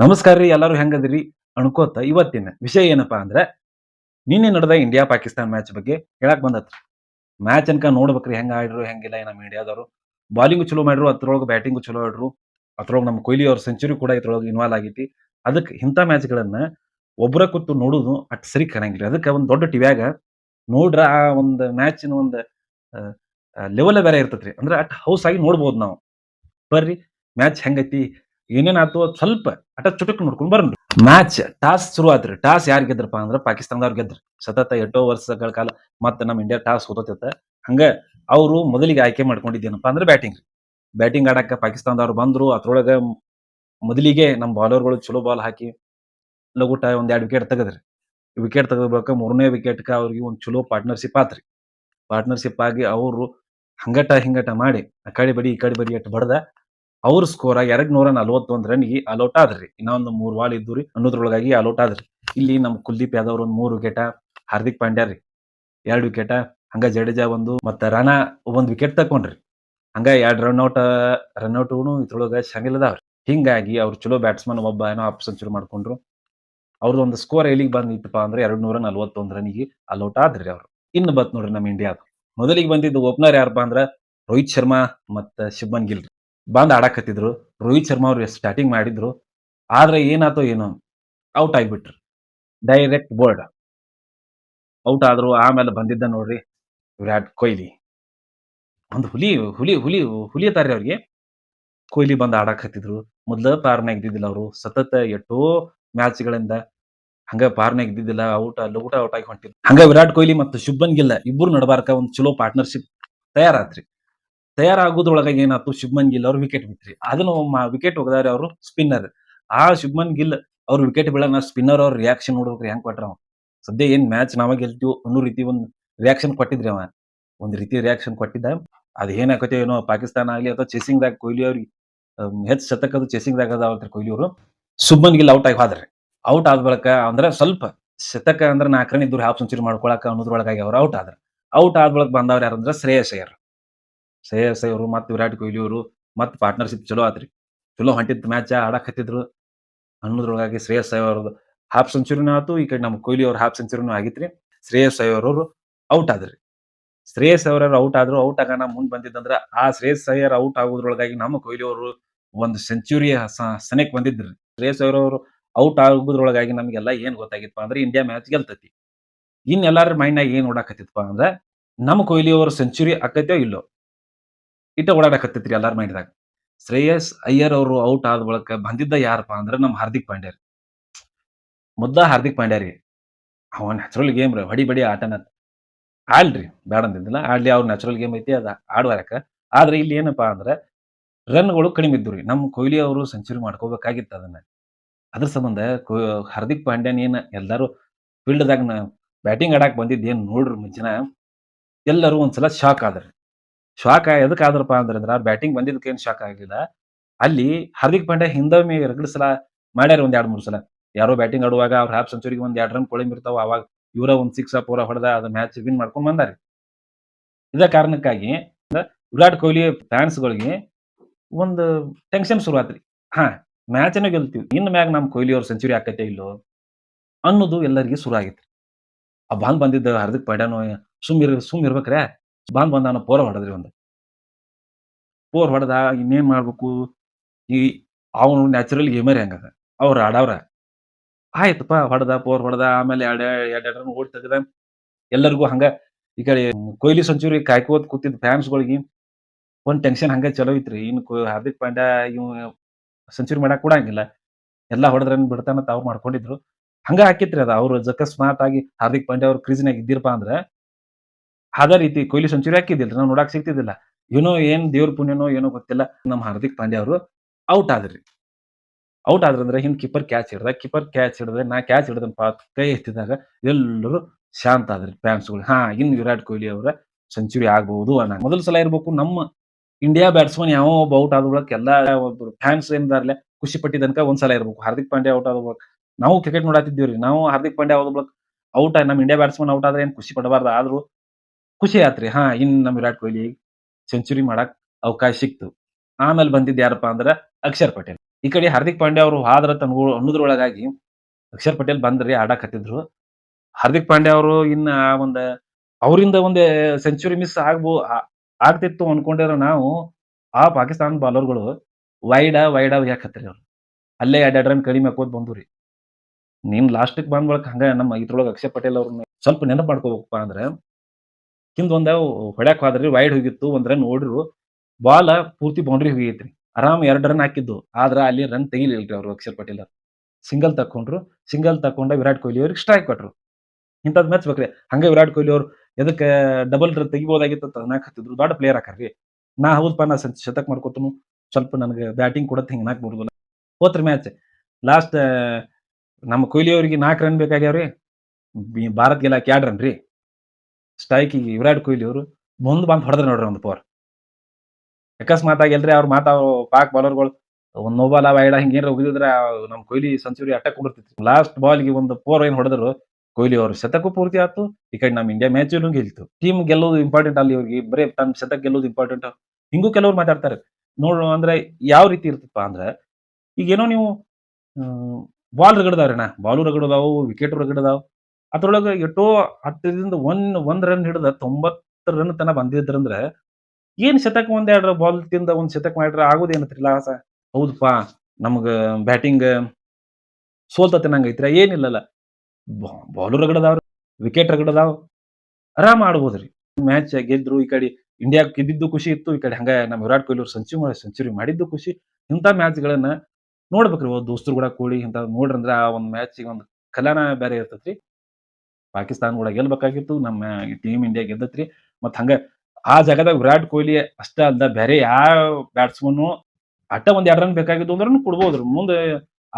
ನಮಸ್ಕಾರ ರೀ, ಎಲ್ಲರೂ ಹೆಂಗದಿರಿ? ಅನ್ಕೋತ ಇವತ್ತಿನ ವಿಷಯ ಏನಪ್ಪಾ ಅಂದ್ರೆ, ನಿನ್ನೆ ನಡೆದ ಇಂಡಿಯಾ ಪಾಕಿಸ್ತಾನ ಮ್ಯಾಚ್ ಬಗ್ಗೆ ಹೇಳಕ್ ಬಂದತ್ರಿ. ಮ್ಯಾಚ್ ಅನ್ಕ ನೋಡ್ಬೇಕ್ರಿ, ಹೆಂಗ ಆಡ್ರು ಹೆಂಗಿಲ್ಲ ನಮ್ಮ ಇಂಡಿಯಾದವರು. ಬಾಲಿಂಗ್ ಚಲೋ ಮಾಡ್ರು ಅದ್ರೊಳಗೆ ಬ್ಯಾಟಿಂಗ್ ಚಲೋ ಆಡ್ರು. ಅದ್ರೊಳಗೆ ನಮ್ಮ ಕೊಹ್ಲಿ ಅವ್ರ ಸೆಂಚುರಿ ಕೂಡ ಇದ್ರೊಳಗೆ ಇನ್ವಾಲ್ವ್ ಆಗೈತಿ ಅದಕ್ಕೆ ಇಂಥ ಮ್ಯಾಚ್ಗಳನ್ನ ಒಬ್ಬರ ಕೂತು ನೋಡುದು ಅಟ್ ಸರಿ ಕರಂಗಿಲ್ಲ ಅದಕ್ಕೆ ಒಂದು ದೊಡ್ಡ ಟಿವ್ಯಾಗ ನೋಡ್ರ ಆ ಒಂದು ಮ್ಯಾಚಿನ ಒಂದು ಲೆವೆಲ್ ಬೇರೆ ಇರ್ತೈತ್ರಿ. ಅಂದ್ರೆ ಅಟ್ ಹೌಸ್ ಆಗಿ ನೋಡ್ಬೋದು ನಾವು. ಬರ್ರಿ ಮ್ಯಾಚ್ ಹೆಂಗೈತಿ? ಏನೇನಾಯ್ತು ಆತು ಸ್ವಲ್ಪ ಅಟ ಚುಟುಕ್ ನೋಡ್ಕೊಂಡ್ ಬರೋಣ ಮ್ಯಾಚ್ ಟಾಸ್ ಶುರು ಆತ್ರಿ ಟಾಸ್ ಯಾರ್ ಗೆದ್ರಪ್ಪ ಅಂದ್ರ ಪಾಕಿಸ್ತಾನದವ್ರು ಗೆದ್ರಿ. ಸತತ ಎಟ್ಟೋ ವರ್ಷಗಳ ಕಾಲ ಮತ್ತೆ ನಮ್ಮ ಇಂಡಿಯಾ ಟಾಸ್ ಹೋತೈತ ಹಂಗ ಅವರು ಮೊದಲಿಗೆ ಆಯ್ಕೆ ಮಾಡ್ಕೊಂಡಿದ್ದೇನಪ್ಪ ಅಂದ್ರೆ ಬ್ಯಾಟಿಂಗ್ ಬ್ಯಾಟಿಂಗ್ ಆಡಕ್ಕೆ ಪಾಕಿಸ್ತಾನದವ್ರು ಬಂದ್ರು, ಅದ್ರೊಳಗ ಮೊದಲಿಗೆ ನಮ್ಮ ಬಾಲರ್ಗಳು ಚಲೋ ಬಾಲ್ ಹಾಕಿ ಲಗುಟ ಒಂದ್ ಎರಡು ವಿಕೆಟ್ ತೆಗದ್ರಿ. ವಿಕೆಟ್ ತೆಗೆದ ಬಳಿಕ ಮೂರನೇ ವಿಕೆಟ್ಗೆ ಅವ್ರಿಗೆ ಒಂದು ಚಲೋ ಪಾರ್ಟ್ನರ್ಶಿಪ್ ಆತ್ರಿ. ಪಾರ್ಟ್ನರ್ಶಿಪ್ ಆಗಿ ಅವರು ಹಂಗಟ ಹಿಂಗಟ ಮಾಡಿ, ಆ ಕಡೆ ಬಡಿ, ಈ ಕಡೆ ಬಡಿ ಅಟ್ ಬಡ್ದ ಅವ್ರ ಸ್ಕೋರ್ ಆಗಿ ಎರಡ್ ನೂರ ನಲವತ್ತೊಂದ್ ರನ್ಗೆ ಅಲೌಟ್ ಆದ್ರಿ. ಇನ್ನೊಂದು ಮೂರ್ ವಾಲ್ ಇದ್ದು ರೀ ಅನ್ನೋದ್ರೊಳಗಾಗಿ ಅಲೌಟ್ ಆದ್ರಿ. ಇಲ್ಲಿ ನಮ್ ಕುಲ್ದೀಪ್ ಯಾದವ್ ಒಂದ್ ಮೂರ್ ವಿಕೆಟ ಹಾರ್ದಿಕ್ ಪಾಂಡ್ಯ ರೀ. ಎರಡ್ ವಿಕೆಟ ಹಂಗ ಜಡೇಜಾ ಒಂದು, ಮತ್ತ ರಾಣಾ ಒಂದ್ ವಿಕೆಟ್ ತಕೊಂಡ್ರಿ ಹಂಗ ಎರಡ್ ರನ್ ಔಟ್ ರನ್ ಔಟ್ ಇದ್ರೊಳಗ ಶಾಮಿಲ್ ಅದಾವ್ರಿ ಹಿಂಗಾಗಿ ಅವ್ರು ಚಲೋ ಬ್ಯಾಟ್ಸ್ಮನ್ ಒಬ್ಬ ಏನೋ ಆಫ್ ಸೆಂಚುರಿ ಮಾಡ್ಕೊಂಡ್ರು. ಅವ್ರದ್ದು ಒಂದು ಸ್ಕೋರ್ ಎಲ್ಲಿಗೆ ಬಂದಿತ್ತಪ್ಪ ಅಂದ್ರೆ ಎರಡ್ ನೂರ ನಲವತ್ತೊಂದ್ ರನ್ಗೆ ಅಲೌಟ್ ಆದ್ರಿ ಅವ್ರು. ಇನ್ನು ಬತ್ ನೋಡ್ರಿ ನಮ್ಮ ಇಂಡಿಯಾದ ಮೊದಲಿಗೆ ಬಂದಿದ್ದು ಓಪನರ್ ಯಾರಪ್ಪ ಅಂದ್ರ ರೋಹಿತ್ ಶರ್ಮಾ ಮತ್ತ ಶುಭನ್ ಗಿಲ್ ಬಂದ್ ಆಡಕತ್ತಿದ್ರು. ರೋಹಿತ್ ಶರ್ಮಾ ಅವ್ರು ಸ್ಟಾರ್ಟಿಂಗ್ ಮಾಡಿದ್ರು. ಆದ್ರೆ ಏನಾತೋ ಏನೋ ಔಟ್ ಆಗಿಬಿಟ್ರು. ಡೈರೆಕ್ಟ್ ಬೋರ್ಡ್ ಔಟ್ ಆದ್ರು, ಆಮೇಲೆ ಬಂದಿದ್ದ ನೋಡ್ರಿ ವಿರಾಟ್ ಕೊಹ್ಲಿ. ಒಂದು ಹುಲಿ ಹುಲಿ ಹುಲಿ ಹುಲಿ ಅತಾರ್ರಿ ಅವ್ರಿಗೆ. ಕೊಹ್ಲಿ ಬಂದು ಆಡಕ್ ಹತ್ತಿದ್ರು ಮೊದ್ಲ ಪಾರ್ನ್ಯಾಗ ಇದ್ದಿದ್ದಿಲ್ಲ ಅವರು. ಸತತ ಎಷ್ಟೋ ಮ್ಯಾಚ್ಗಳಿಂದ ಹಂಗ ಪಾರ್ನ್ಯಾಗ ಇದ್ದಿದ್ದಿಲ್ಲ ಔಟ್ ಊಟ ಔಟ್ ಆಗಿ ಹೊಂಟಿದ್ರು. ಹಂಗ ವಿರಾಟ್ ಕೊಹ್ಲಿ ಮತ್ತು ಶುಭನ್ ಗಿಲ್ಲ ಇಬ್ರು ನಡಬಾರ್ಕ ಒಂದ್ ಚಲೋ ಪಾರ್ಟ್ನರ್ಶಿಪ್ ತಯಾರಾತ್ರಿ. ತಯಾರಾಗೋದ್ರೊಳಗ ಏನಾಯ್ತು? ಶುಭ್ಮನ್ ಗಿಲ್ ಅವರು ವಿಕೆಟ್ ಬಿತ್ರಿ ಅದನ್ನ ವಿಕೆಟ್ ಹೋಗದಾರೆ ಅವರು ಸ್ಪಿನ್ನರ್ ಆ ಶುಭ್ಮನ್ ಗಿಲ್ ಅವ್ರ ವಿಕೆಟ್ ಬೀಳನ ಸ್ಪಿನ್ನರ್ ಅವ್ರ ರಿಯಾಕ್ಷನ್ ನೋಡ್ಬೇಕ್ರಿ ಹೆಂಗ್ ಕೊಟ್ರ ಅವ. ಸದ್ಯ ಏನ್ ಮ್ಯಾಚ್ ನಾವ ಗೆಲ್ತೀವಿ ಅನ್ನೋ ರೀತಿ ಒಂದು ರಿಯಾಕ್ಷನ್ ಕೊಟ್ಟಿದ್ರಿ ಅವ. ಒಂದ್ ರೀತಿ ರಿಯಾಕ್ಷನ್ ಕೊಟ್ಟಿದ್ದ. ಅದ್ ಏನಾಕತಿ ಏನೋ ಪಾಕಿಸ್ತಾನ ಆಗ್ಲಿ ಅಥವಾ ಚೇಸಿಂಗ್ ದಾಗ ಕೊಹ್ಲಿ ಅವ್ರಿಗೆ ಹೆಚ್ಚು ಶತಕದ ಚೇಸಿಂಗ್ ದಾಗ ಅದಾವಲ್ರಿ ಕೊಹ್ಲಿ ಅವರು. ಶುಭ್ಮನ್ ಗಿಲ್ ಔಟ್ ಆಗಿ ಹೋದ್ರಿ. ಔಟ್ ಆದ ಬಳಿಕ ಅಂದ್ರೆ ಸ್ವಲ್ಪ ಶತಕ ಅಂದ್ರೆ ನಾಲ್ಕು ಹಾಫ್ ಸೆಂಚುರಿ ಮಾಡ್ಕೊಳಕ ಅನ್ನೋದ್ರೊಳಗಾಗಿ ಅವ್ರು ಔಟ್ ಆದ್ರ. ಔಟ್ ಆದ ಬಳಕ ಬಂದವ್ರು ಯಾರಂದ್ರ ಶ್ರೇಯಸ್ ಅಯ್ಯರ್. ಶ್ರೇಯಸ್ ಅವರು ಮತ್ತು ವಿರಾಟ್ ಕೊಹ್ಲಿ ಅವರು ಮತ್ತು ಪಾರ್ಟ್ನರ್ಶಿಪ್ ಚಲೋ ಆತ್ರಿ. ಚಲೋ ಹೊಂಟಿದ್ ಮ್ಯಾಚ್ ಆಡಕ್ ಹತ್ತಿದ್ರು. ಅನ್ನೋದ್ರೊಳಗಾಗಿ ಶ್ರೇಯಸ್ ಅವ್ರದ್ದು ಹಾಫ್ ಸೆಂಚುರಿನೂ ಆತು, ಈ ಕಡೆ ನಮ್ಮ ಕೊಹ್ಲಿ ಅವ್ರ ಹಾಫ್ ಸೆಂಚುರಿನೂ ಆಗಿತ್ರಿ. ಶ್ರೇಯಸ್ ಅಯ್ಯರ್ ಅವರು ಔಟ್ ಆದ್ರಿ. ಶ್ರೇಯಸ್ ಅಯ್ಯರ್ ಔಟ್ ಆದ್ರು ಔಟ್ ಆಗಾನ ಮುಂದೆ ಬಂದಿದ್ದಂದ್ರ ಆ ಶ್ರೇಯಸ್ ಅಯ್ಯರ್ ಔಟ್ ಆಗೋದ್ರೊಳಗಾಗಿ ನಮ್ಮ ಕೊಹ್ಲಿ ಅವರು ಒಂದು ಸೆಂಚುರಿ ಸನೆಕ್ ಬಂದಿದ್ರಿ. ಶ್ರೇಯಸ್ ಅಯ್ಯರ್ ಅವರು ಔಟ್ ಆಗೋದ್ರೊಳಗಾಗಿ ನಮಗೆಲ್ಲ ಏನ್ ಗೊತ್ತಾಗಿತ್ತಪ್ಪ ಅಂದ್ರೆ ಇಂಡಿಯಾ ಮ್ಯಾಚ್ ಗೆಲ್ತತಿ. ಇನ್ ಎಲ್ಲಾರ ಮೈಂಡ್ನಾಗ ಏನ್ ಓಡಾಕತ್ತಿತ್ತಪ್ಪ ಅಂದ್ರೆ ನಮ್ಮ ಕೊಹ್ಲಿ ಅವರು ಸೆಂಚುರಿ ಆಕೈತೋ ಇಲ್ಲೋ? ಇಟ್ಟ ಓಡಾಡಕತ್ತೈತ್ರಿ ಎಲ್ಲಾರ ಮೈಂಡ್ದಾಗ ಶ್ರೇಯಸ್ ಅಯ್ಯರ್ ಅವರು ಔಟ್ ಆದ ಬಳಿಕ ಬಂದಿದ್ದ ಯಾರಪ್ಪ ಅಂದ್ರೆ ನಮ್ಮ ಹಾರ್ದಿಕ್ ಪಾಂಡ್ಯ ರೀ. ಮೊದ್ಲ ಹಾರ್ದಿಕ್ ಪಾಂಡ್ಯ ರೀ. ಅವ ನ್ಯಾಚುರಲ್ ಗೇಮ್ ರೀ, ಹೊಡಿ ಬಡಿ ಆಟನ ಆಡ್ರಿ ಬೇಡ ಅಂದಿದ್ದಿಲ್ಲ, ಆಡ್ಲಿ ಅವ್ರ ನ್ಯಾಚುರಲ್ ಗೇಮ್ ಐತಿ, ಅದ ಆಡ್ವಾರಕ. ಆದ್ರೆ ಇಲ್ಲಿ ಏನಪ್ಪಾ ಅಂದ್ರೆ ರನ್ಗಳು ಕಡಿಮೆ ಇದ್ದು ರೀ. ನಮ್ಮ ಕೊಹ್ಲಿ ಅವರು ಸೆಂಚುರಿ ಮಾಡ್ಕೋಬೇಕಾಗಿತ್ತು ಅದನ್ನ. ಅದ್ರ ಸಂಬಂಧ ಹಾರ್ದಿಕ್ ಪಾಂಡ್ಯನ್ ಏನ ಎಲ್ಲಾರು ಫೀಲ್ಡ್ದಾಗ ಬ್ಯಾಟಿಂಗ್ ಆಡಕ್ ಬಂದಿದ್ದು ಏನು ನೋಡ್ರಿ ಮುಂಚಿನ ಎಲ್ಲರೂ ಒಂದ್ಸಲ ಶಾಕ್ ಆದ್ರಿ. ಶಾಕ್ ಎದಕ್ ಆದ್ರಪ್ಪ ಅಂದ್ರೆ ಬ್ಯಾಟಿಂಗ್ ಬಂದಿದ್ದಕ್ಕೆ ಏನ್ ಶಾಕ್ ಆಗಿಲ್ಲ ಅಲ್ಲಿ ಹಾರ್ದಿಕ್ ಪಾಂಡ್ಯ ಹಿಂದೊಮ್ಮೆ ಎರಡು ಸಲ ಮಾಡ್ಯಾರ ಒಂದ್ ಎರಡ್ ಮೂರ್ ಸಲ. ಯಾರೋ ಬ್ಯಾಟಿಂಗ್ ಆಡುವಾಗ ಅವ್ರ ಹಾಫ್ ಸೆಂಚುರಿಗೆ ಒಂದ್ ಎರಡ್ ರನ್ ಕೊಳಿಮಿರ್ತಾವ ಅವಾಗ ಇವರ ಒಂದ್ ಸಿಕ್ಸ್ ಪೂರ ಹೊಡೆದ ಅದ ಮ್ಯಾಚ್ ವಿನ್ ಮಾಡ್ಕೊಂಡ್ ಬಂದಾರಿ. ಇದ ಕಾರಣಕ್ಕಾಗಿ ವಿರಾಟ್ ಕೊಹ್ಲಿ ಫ್ಯಾನ್ಸ್ ಗಳಿಗೆ ಒಂದು ಟೆನ್ಷನ್ ಶುರು ಆತ್ರಿ ಹಾ ಮ್ಯಾಚ್ ಏನೋ ಗೆಲ್ತೀವಿ, ಇನ್ ಮ್ಯಾಗ ನಮ್ ಕೊಹ್ಲಿ ಅವ್ರ ಸೆಂಚುರಿ ಆಕೈತೆ ಇಲ್ಲೋ ಅನ್ನೋದು ಎಲ್ಲರಿಗೆ ಶುರು ಆಗಿತ್ತು ಆ ಬಾಂಗ್ ಬಂದಿದ್ದ ಹಾರ್ದಿಕ್ ಪಾಂಡ್ಯನೋ ಸುಮ್ ಇರ್ ಸುಮ್ ಇರ್ಬೇಕ್ರೆ ಬಾಂದ್ ಬಂದಾನ ಪೋರ್ ಹೊಡೆದ್ರಿ ಒಂದು. ಪೋರ್ ಹೊಡೆದ ಇನ್ನೇನ್ ಮಾಡ್ಬೇಕು? ಈ ಅವನು ನ್ಯಾಚುರಲ್ ಗೇಮರ್ ಹೆಂಗದ ಅವ್ರ ಆಡವ್ರ. ಆಯ್ತಪ್ಪ ಹೊಡೆದ, ಪೋರ್ ಹೊಡೆದ, ಆಮೇಲೆ ಎರಡ್ ಎರಡ್ ರನ್ ಓಡ್ ತೆಗ್ದ. ಎಲ್ಲರಿಗೂ ಹಂಗ. ಈ ಕಡೆ ಕೊಹ್ಲಿ ಸಂಚುರಿ ಕಾಯ್ಕೋತ್ ಕೂತಿದ್ ಫ್ಯಾನ್ಸ್ ಗಳಿಗೆ ಒಂದ್ ಟೆನ್ಷನ್ ಹಂಗ ಚಲೋ ಐತ್ರಿ. ಇನ್ನು ಹಾರ್ದಿಕ್ ಪಾಂಡ್ಯ ಇವ್ ಸೆಂಚುರಿ ಮಾಡಕ್ ಕೊಡಂಗಿಲ್ಲ ಎಲ್ಲಾ ಹೊಡೆದ್ರ ಬಿಡ್ತಾನ ಅವ್ರು ಮಾಡ್ಕೊಂಡಿದ್ರು. ಹಂಗ ಹಾಕಿತ್ರಿ ಅದ. ಅವ್ರು ಅಕಸ್ಮಾತ್ ಆಗಿ ಹಾರ್ದಿಕ್ ಪಾಂಡ್ಯ ಅವ್ರ ಕ್ರೀಸ್ನಾಗ ಇದ್ದಿರಪ್ಪ ಅಂದ್ರ ಅದೇ ರೀತಿ ಕೊಹ್ಲಿ ಸೆಂಚುರಿ ಹಾಕಿದ್ದಿಲ್ಲ ನಾವು ನೋಡಕ್ ಸಿಗ್ತಿದ್ದಿಲ್ಲ. ಏನೋ ಏನ್ ದೇವ್ರ ಪುಣ್ಯನೋ ಏನೋ ಗೊತ್ತಿಲ್ಲ. ನಮ್ಮ ಹಾರ್ದಿಕ್ ಪಾಂಡ್ಯ ಅವರು ಔಟ್ ಆದ್ರಿ. ಔಟ್ ಆದ್ರಂದ್ರೆ ಹಿಂದ್ ಕೀಪರ್ ಕ್ಯಾಚ್ ಹಿಡ್ದ ಕೀಪರ್ ಕ್ಯಾಚ್ ಹಿಡ್ದೆ ನಾ ಕ್ಯಾಚ್ ಹಿಡ್ದಪ್ಪ ಕೈ ಎತ್ತಿದಾಗ ಎಲ್ಲರೂ ಶಾಂತ ಆದ್ರಿ ಫ್ಯಾನ್ಸ್ಗಳು ಹಾ, ಇನ್ ವಿರಾಟ್ ಕೊಹ್ಲಿ ಅವರ ಸೆಂಚುರಿ ಆಗ್ಬಹುದು ಅನ್ನೋ ಮೊದಲ ಸಲ ಇರ್ಬೇಕು ನಮ್ಮ ಇಂಡಿಯಾ ಬ್ಯಾಟ್ಸ್ಮನ್ ಯಾವ ಒಬ್ಬ ಔಟ್ ಆದ ಬಳಕ ಎಲ್ಲ ಒಬ್ರು ಫ್ಯಾನ್ಸ್ ಏನಿದಾರ್ಲೆ ಖುಷಿ ಪಟ್ಟಿದನ್ಕ ಒಂದ್ಸಲ ಇರ್ಬೇಕು. ಹಾರ್ದಿಕ್ ಪಾಂಡ್ಯ ಔಟ್ ಆದ ನಾವು ಕ್ರಿಕೆಟ್ ನೋಡಾತಿದ್ದೀವ್ರಿ. ನಾವು ಹಾರ್ದಿಕ್ ಪಾಂಡ್ಯ ಆದ ಔಟ್ ನಮ್ಮ ಇಂಡಿಯಾ ಬ್ಯಾಟ್ಸ್ಮನ್ ಔಟ್ ಆದ್ರೆ ಏನ್ ಖುಷಿ ಪಡಬಾರ್ದು? ಆದ್ರೂ ಖುಷಿ ಆತ್ರಿ ಹಾ, ಇನ್ ನಮ್ ವಿರಾಟ್ ಕೊಹ್ಲಿ ಸೆಂಚುರಿ ಮಾಡಕ್ ಅವಕಾಶ ಸಿಕ್ತು. ಆಮೇಲೆ ಬಂದಿದ್ದು ಯಾರಪ್ಪ ಅಂದ್ರ ಅಕ್ಷರ್ ಪಟೇಲ್. ಈ ಕಡೆ ಹಾರ್ದಿಕ್ ಪಾಂಡ್ಯ ಅವರು ಹಾದ್ರ ತನ್ನ ಅನ್ನೋದ್ರೊಳಗಾಗಿ ಅಕ್ಷರ್ ಪಟೇಲ್ ಬಂದ್ರಿ, ಆಡಾಕತ್ತಿದ್ರು. ಹಾರ್ದಿಕ್ ಪಾಂಡ್ಯ ಅವರು ಇನ್ನ ಒಂದ ಅವರಿಂದ ಒಂದ್ ಸೆಂಚುರಿ ಮಿಸ್ ಆಗ್ಬೋ ಆಗ್ತಿತ್ತು ಅನ್ಕೊಂಡಿರೋ ನಾವು ಆ ಪಾಕಿಸ್ತಾನ ಬಾಲರ್ಗಳು ವೈಡ ವೈಡ ಯಾಕತ್ರಿ ಅವ್ರು. ಅಲ್ಲೇ ಎರಡ್ ರನ್ ಕಡಿಮೆ ಹಾಕೋದ್ ಬಂದ್ರಿ. ನೀನ್ ಲಾಸ್ಟಿಗೆ ಬಂದ್ ಬಳಕ ಹಂಗ ನಮ್ಮ ಇದ್ರೊಳಗೆ ಅಕ್ಷಯ್ ಪಟೇಲ್ ಅವ್ರನ್ನ ಸ್ವಲ್ಪ ನೆನಪು ಮಾಡ್ಕೋಬೇಕಪ್ಪ ಅಂದ್ರೆ ಹಿಂದ್ ಒಂದ ಹೊಡ್ಯಾಕ್ ಹೋದ್ರಿ ವೈಡ್ ಹೋಗಿತ್ತು, ಒಂದ್ ರನ್ ಓಡಿರು. ಬಾಲ್ ಪೂರ್ತಿ ಬೌಂಡ್ರಿ ಹೋಗೈತ್ರಿ ಆರಾಮ್ ಎರಡ್ ರನ್ ಹಾಕಿದ್ದು. ಆದ್ರ ಅಲ್ಲಿ ರನ್ ತೆಗಿಲಿಲ್ರಿ ಅವ್ರು ಅಕ್ಷರ್ ಪಟೇಲ್ ಸಿಂಗಲ್ ತಕೊಂಡ್ರು ಸಿಂಗಲ್ ತಕೊಂಡ ವಿರಾಟ್ ಕೊಹ್ಲಿ ಅವ್ರಿಗೆ ಸ್ಟ್ರೈಕ್ ಕೊಟ್ರು. ಇಂಥದ್ ಮ್ಯಾಚ್ ಬೇಕ್ರಿ. ಹಂಗೆ ವಿರಾಟ್ ಕೊಹ್ಲಿ ಅವ್ರು ಎದಕ್ಕೆ ಡಬಲ್ ರನ್ ತೆಗಿಬೋದಾಗಿತ್ತು ಅಂತ ಅನ್ನಕತ್ತಿದ್ರು ದೊಡ್ಡ ಪ್ಲೇಯರ್ ಹಾಕಾರ್ರಿ ನಾ ಹೌದಪ್ಪ ನಾ ಶತಕ್ ಮಾಡ್ಕೊತನು. ಸ್ವಲ್ಪ ನನಗೆ ಬ್ಯಾಟಿಂಗ್ ಕೊಡತ್ ಹಿಂಗೆ ನಾಕ್ ಬರುದಿಲ್ಲ ಹೋತ್ರಿ ಮ್ಯಾಚ್ ಲಾಸ್ಟ್ ನಮ್ಮ ಕೊಹ್ಲಿ ಅವ್ರಿಗೆ ನಾಲ್ಕು ರನ್ ಬೇಕಾಗ್ಯಾವ್ರಿ. ಭಾರತ್ ಗೆಲ್ಲಕ್ಕೆ ಎರಡು ರನ್ ರೀ. ಸ್ಟ್ರೈಕಿಗೆ ವಿರಾಟ್ ಕೊಹ್ಲಿ ಅವರು ಮುಂದ್ ಬಂದ್ ಹೊಡೆದ್ರ ನೋಡ್ರಿ ಒಂದು ಪೋರ್ ಅಕಸ್ಮಾತ್ ಎಲ್ರಿ ಅವ್ರ ಮಾತಾ ಪಾಕ್ ಬಾಲರ್ಗಳು, ಒಂದ್ ನೋ ಬಾಲ್ ವೈಡ ಹಿಂಗೇನ್ರ ಉಗಿದಿದ್ರ ನಮ್ ಕೊಹ್ಲಿ ಸೆಂಚುರಿ ಅಟ್ಯಾಕ್ ಕೊಡ್ತಿತ್ತು ಲಾಸ್ಟ್ ಬಾಲ್ಗೆ ಒಂದು ಪೋರ್ ಏನ್ ಹೊಡೆದ್ರು ಕೊಹ್ಲಿ ಅವರು ಶತಕೂ ಪೂರ್ತಿ ಆಯ್ತು. ಈ ಕಡೆ ನಮ್ ಇಂಡಿಯಾ ಮ್ಯಾಚ್ ಗೆಲ್ತು ಟೀಮ್ ಗೆಲ್ಲೋದು ಇಂಪಾರ್ಟೆಂಟ್ ಅಲ್ಲಿ ಇವ್ರಿಗೆ ಬರೀ ತಮ್ಮ ಶತಕ್ ಗೆಲ್ಲೋದು ಇಂಪಾರ್ಟೆಂಟ್ ಹಿಂಗೂ ಕೆಲವ್ರು ಮಾತಾಡ್ತಾರೆ. ನೋಡು ಅಂದ್ರೆ ಯಾವ ರೀತಿ ಇರ್ತಪ್ಪ ಅಂದ್ರೆ ಈಗೇನೋ ನೀವು ಬಾಲ್ ರಗಡದಾವ್ರಿನ? ಬಾಲು ರಗಡದಾವು ವಿಕೆಟ್ ರಗಡದಾವ್. ಅದ್ರೊಳಗೆ ಎಷ್ಟೋ ಹತ್ತರಿಂದ ಒಂದ್ ಒಂದ್ ರನ್ ಹಿಡಿದ ತೊಂಬತ್ತು ರನ್ ತನ ಬಂದಿದ್ರಂದ್ರೆ ಏನ್ ಶತಕ ಒಂದೆರಡು ಬಾಲ್ ತಿಂದ ಒಂದ್ ಶತಕ ಮಾಡಿದ್ರ ಆಗೋದೇನತ್ರಿ ಲಾಸ ಹೌದಪ್ಪ ನಮ್ಗ ಬ್ಯಾಟಿಂಗ್ ಸೋಲ್ತತೆ ನಂಗೈತ್ರ ಏನಿಲ್ಲಲ್ಲ. ಬಾಲರ್ ರಗಡದಾವ್ ವಿಕೆಟ್ ರಗಡದಾವ್, ಆರಾಮ್ ಆಡ್ಬೋದ್ರಿ. ಮ್ಯಾಚ್ ಗೆದ್ರು, ಈ ಕಡೆ ಇಂಡಿಯಾ ಗೆದ್ದಿದ್ದು ಖುಷಿ ಇತ್ತು, ಈ ಕಡೆ ಹಂಗ ನಮ್ಮ ವಿರಾಟ್ ಕೊಹ್ಲಿ ಅವ್ರು ಸೆಂಚುರಿ ಮಾಡಿ ಸೆಂಚುರಿ ಮಾಡಿದ್ದು ಖುಷಿ. ಇಂಥ ಮ್ಯಾಚ್ಗಳನ್ನ ನೋಡ್ಬೇಕ್ರಿ ದೋಸ್ತರು ಕೂಡ ಕೂಡಿ ಇಂಥ ಅಂದ್ರೆ ಆ ಒಂದ್ ಮ್ಯಾಚ್ ಒಂದ್ ಕಲಾನ ಬೇರೆ ಇರ್ತೈತ್ರಿ. ಪಾಕಿಸ್ತಾನ ಕೂಡ ಗೆಲ್ಬೇಕಾಗಿತ್ತು, ನಮ್ಮ ಟೀಮ್ ಇಂಡಿಯಾ ಗೆದ್ದತ್ರಿ. ಮತ್ ಹಂಗ ಆ ಜಾಗದಾಗ ವಿರಾಟ್ ಕೊಹ್ಲಿ ಅಷ್ಟ ಅಲ್ದ ಬೇರೆ ಯಾವ ಬ್ಯಾಟ್ಸ್ಮನ್ ಅಟ್ಟ ಒಂದ್ ಎರಡ್ ರನ್ ಬೇಕಾಗಿದ್ದು ಅಂದ್ರೂ ಕೊಡ್ಬೋದ್ರಿ. ಮುಂದೆ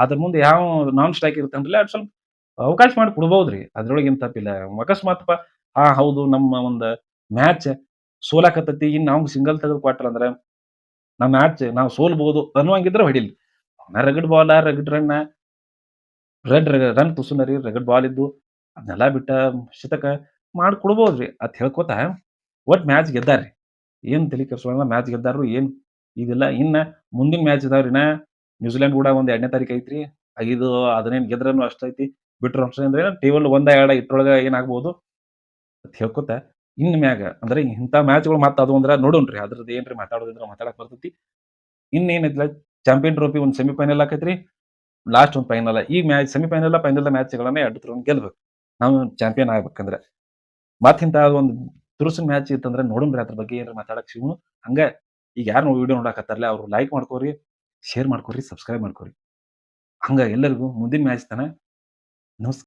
ಅದ್ರ ಮುಂದೆ ಯಾವ ನಾನ್ ಸ್ಟ್ರೈಕ್ ಇರ್ತಂದ್ರಲ್ಲ ಅದ್ ಸ್ವಲ್ಪ ಅವಕಾಶ ಮಾಡಿ ಕೊಡ್ಬೋದ್ರಿ. ಅದ್ರೊಳಗೆ ಏನ್ ತಪ್ಪಿಲ್ಲ. ಅಕಸ್ಮಾತ್ ಹಾ ಹೌದು ನಮ್ಮ ಒಂದು ಮ್ಯಾಚ್ ಸೋಲಾಕತ್ತತಿ. ಇನ್ ನಾವು ಸಿಂಗಲ್ ತೆಗೆದು ಕ್ವಾರ್ಟರ್ ಅಂದ್ರ ನಮ್ಮ ಮ್ಯಾಚ್ ನಾವು ಸೋಲ್ಬಹುದು ಅನ್ನುವಂಗಿದ್ರೆ ಹೊಡಿಲಿ. ರಗಡ್ ಬಾಲ್ ರಗಡ್ ರನ್ ರೆಡ್ ರನ್ ತುಸುನರಿ, ರಗಡ್ ಬಾಲ್ ಇದ್ದು ಅದನ್ನೆಲ್ಲ ಬಿಟ್ಟ ಶತಕ ಮಾಡಿ ಕೊಡ್ಬೋದ್ರಿ ಅತ್ ಹೇಳ್ಕೊತ ಒಟ್ ಮ್ಯಾಚ್ ಗೆದ್ದಾರ್ರಿ. ಏನ್ ತಲೆ ಕೆಡ್ಸ್ಕೊಳಲ್ಲ, ಮ್ಯಾಚ್ ಗೆದ್ದಾರು ಏನ್ ಇದಿಲ್ಲ. ಇನ್ನ ಮುಂದಿನ ಮ್ಯಾಚ್ ಇದಾವ್ರಿನ ನ್ಯೂಜಿಲೆಂಡ್ ಕೂಡ ಒಂದ್ ಎರಡನೇ ತಾರೀಕು ಐತ್ರಿ. ಐದು ಅದನ್ನೇನ್ ಗೆದ್ರನು ಅಷ್ಟೈತಿ ಬಿಟ್ರು ಅಷ್ಟೇ ಅಂದ್ರೆ ಟೇಬಲ್ ಒಂದ, ಎರಡ ಇಟ್ರೊಳಗ ಏನಾಗ್ಬೋದು ಅಂತ ಹೇಳ್ಕೊತ ಇನ್ ಮ್ಯಾಗ ಅಂದ್ರೆ ಇಂಥ ಮ್ಯಾಚ್ಗಳು ಮತ್ತೆ ಅದು ಅಂದ್ರೆ ನೋಡೋಣ್ರಿ. ಅದ್ರದ್ದು ಏನ್ರಿ ಮಾತಾಡೋದಿದ್ರೆ ಮಾತಾಡಕ್ ಬರ್ತೈತಿ. ಇನ್ನೇನಿಲ್ಲ ಚಾಂಪಿಯನ್ ಟ್ರೋಫಿ ಒಂದ್ ಸೆಮಿಫೈನಲ್ ಆಕೈತ್ರಿ ಲಾಸ್ಟ್ ಒಂದ್ ಫೈನಲ್ ಈ ಮ್ಯಾಚ್ ಸೆಮಿಫೈನಲ್ ಫೈನಲ್ ಮ್ಯಾಚ್ಗಳನ್ನ ಎರಡು ಗೆಲ್ಬೇಕು. ನಾವು ಚಾಂಪಿಯನ್ ಆಗ್ಬೇಕಂದ್ರೆ. ಮತ್ತಿಂತ ಒಂದು ತುರುಸಿನ ಮ್ಯಾಚ್ ಇತ್ತಂದ್ರೆ ನೋಡೋಣ್ರಿ ಅದ್ರ ಬಗ್ಗೆ ಏನಾರ ಮಾತಾಡಕ್ ಶಿವನು ಹಂಗ ಈಗ ಯಾರು ವಿಡಿಯೋ ನೋಡಕತ್ತಾರಲ್ಲ ಅವ್ರು ಲೈಕ್ ಮಾಡ್ಕೋರಿ ಶೇರ್ ಮಾಡ್ಕೋರಿ ಸಬ್ಸ್ಕ್ರೈಬ್ ಮಾಡ್ಕೋರಿ. ಹಂಗ ಎಲ್ಲರಿಗೂ ಮುಂದಿನ ಮ್ಯಾಚ್ ತನ ನಮಸ್ಕಾರ.